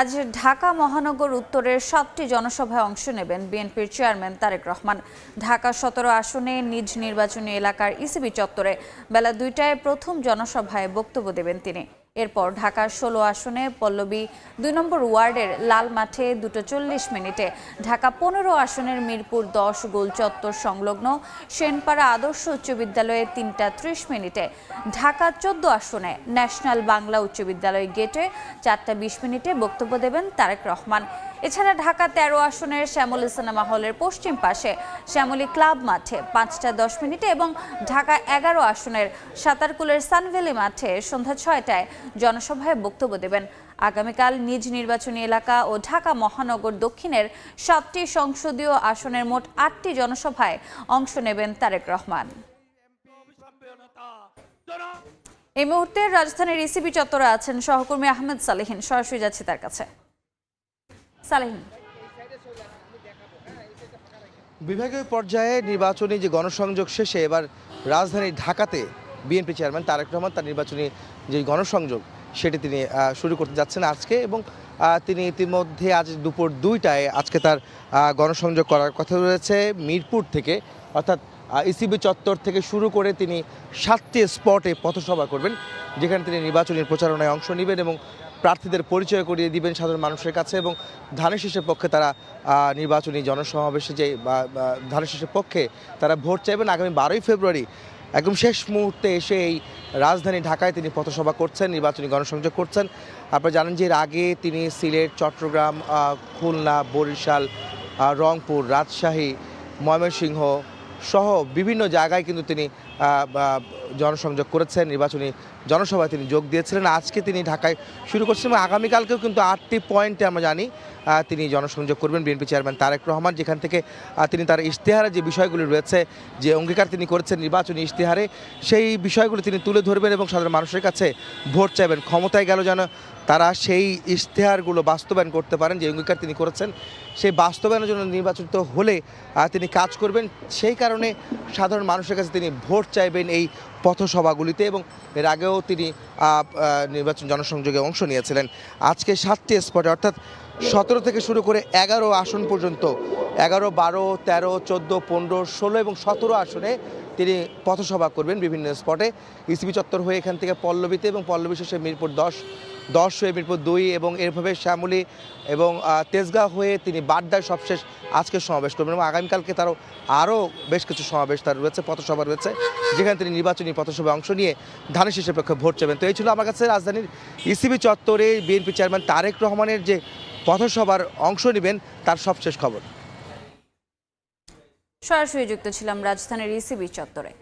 আজ ঢাকা মহানগর উত্তরের সাতটি জনসভায় অংশ নেবেন বিএনপির চেয়ারম্যান তারেক রহমান। ঢাকা সতেরো আসনে নিজ নির্বাচনী এলাকার ইসিবি চত্বরে বেলা দুইটায় প্রথম জনসভায় বক্তব্য দেবেন তিনি। এরপর ঢাকার ষোলো আসনে পল্লবী দুই নম্বর ওয়ার্ডের লাল মাঠে দুটো চল্লিশ মিনিটে ঢাকা পনেরো আসনের মিরপুর দশ গোল চত্বর সংলগ্ন সেনপাড়া আদর্শ উচ্চ বিদ্যালয়ে তিনটা ত্রিশ মিনিটে ঢাকা চোদ্দ আসনে ন্যাশনাল বাংলা উচ্চ বিদ্যালয় গেটে চারটা বিশ মিনিটে বক্তব্য দেবেন তারেক রহমান। এছাড়া ঢাকা তেরো আসনের শ্যামলী সিনেমা হলের পশ্চিম পাশে শ্যামলী ক্লাব মাঠে পাঁচটা দশ মিনিটে এবং ঢাকা এগারো আসনের সাঁতারকুলের সানভ্যালি মাঠে সন্ধ্যা ছয়টায় জনসভায় বক্তব্য দেবেন। আগামীকাল নিজ নির্বাচনী এলাকা ও ঢাকা মহানগর দক্ষিণের সাতটি সংসদীয় আসনের মোট আটটি জনসভায় অংশ নেবেন তারেক রহমান। এই মুহূর্তে রাজধানীর ইসিবি চত্বরে আছেন সহকর্মী আহমেদ সালেহিন। সরাসরি যাচ্ছি তার কাছে। সালেহিন। বিভাগীয় পর্যায়ে নির্বাচনী যে গণসংযোগ শেষে এবার রাজধানী ঢাকাতে বিএনপি চেয়ারম্যান তারেক রহমান তার নির্বাচনী যে গণসংযোগ, সেটি তিনি শুরু করতে যাচ্ছেন আজকে এবং তিনি ইতিমধ্যে আজ দুপুর দুইটায় আজকে তার গণসংযোগ করার কথা রয়েছে। মিরপুর থেকে, অর্থাৎ ইসিবি চত্বর থেকে শুরু করে তিনি সাতটি স্পটে পথসভা করবেন, যেখানে তিনি নির্বাচনী প্রচারণায় অংশ নেবেন এবং প্রার্থীদের পরিচয় করিয়ে দিবেন সাধারণ মানুষের কাছে এবং ধানের শীষের পক্ষে তারা নির্বাচনী জনসমাবেশে যে ধানের শীষের পক্ষে তারা ভোট চাইবেন। আগামী বারোই ফেব্রুয়ারি একদম শেষ মুহূর্তে এসে এই রাজধানী ঢাকায় তিনি পথসভা করছেন, নির্বাচনী গণসংযোগ করছেন। আপনারা জানেন যে এর আগে তিনি সিলেট, চট্টগ্রাম খুলনা, বরিশাল রংপুর, রাজশাহী, ময়মনসিংহ সহ বিভিন্ন জায়গায় কিন্তু তিনি জনসংযোগ করেছেন, নির্বাচনী জনসভায় তিনি যোগ দিয়েছিলেন। আজকে তিনি ঢাকায় শুরু করছেন এবং আগামীকালকেও কিন্তু আটটি পয়েন্টে আমরা জানি তিনি জনসংযোগ করবেন। বিএনপি চেয়ারম্যান তারেক রহমান, যেখান থেকে তিনি তার ইশতেহারে যে বিষয়গুলি রয়েছে, যে অঙ্গীকার তিনি করেছেন নির্বাচনী ইশতেহারে, সেই বিষয়গুলি তিনি তুলে ধরবেন এবং সাধারণ মানুষের কাছে ভোট চাইবেন। ক্ষমতায় গেল যেন তারা সেই ইশতেহারগুলো বাস্তবায়ন করতে পারেন, যে অঙ্গীকার তিনি করেছেন, সেই বাস্তবায়নের জন্য নির্বাচিত হলে তিনি কাজ করবেন। সেই কারণে সাধারণ মানুষের কাছে তিনি ভোট চাইবেন এই পথসভাগুলিতে এবং এর আগেও তিনি নির্বাচন জনসংযোগে অংশ নিয়েছিলেন। আজকে সাতটি স্পটে, অর্থাৎ সতেরো থেকে শুরু করে এগারো আসন পর্যন্ত, এগারো, বারো, তেরো, চোদ্দ, পনেরো, ষোলো এবং সতেরো আসনে তিনি পথসভা করবেন বিভিন্ন স্পটে। ইসিবি চত্বর হয়ে এখান থেকে পল্লবীতে এবং পল্লবী শেষে মিরপুর দশ দশ হয়ে মিরপুর দুই এবং এরভাবে শ্যামলী এবং আহ, তেজগাঁও হয়ে তিনি বাড্ডায় সবশেষ আজকে সমাবেশ করবেন এবং আগামীকালকে তারও আরও বেশ কিছু সমাবেশ তার রয়েছে পথসভা রয়েছে যেখানে তিনি নির্বাচনী পথসভায় অংশ নিয়ে ধানের শীষের পক্ষে ভোট চাইবেন। তো এই ছিল আমার কাছে রাজধানীর ইসিবি চত্বরে বিএনপি চেয়ারম্যান তারেক রহমানের যে পথসভার অংশ নেবেন তার সবশেষ খবর। সরাসরি যুক্ত ছিলাম রাজধানীর ইসিবি চত্বরে।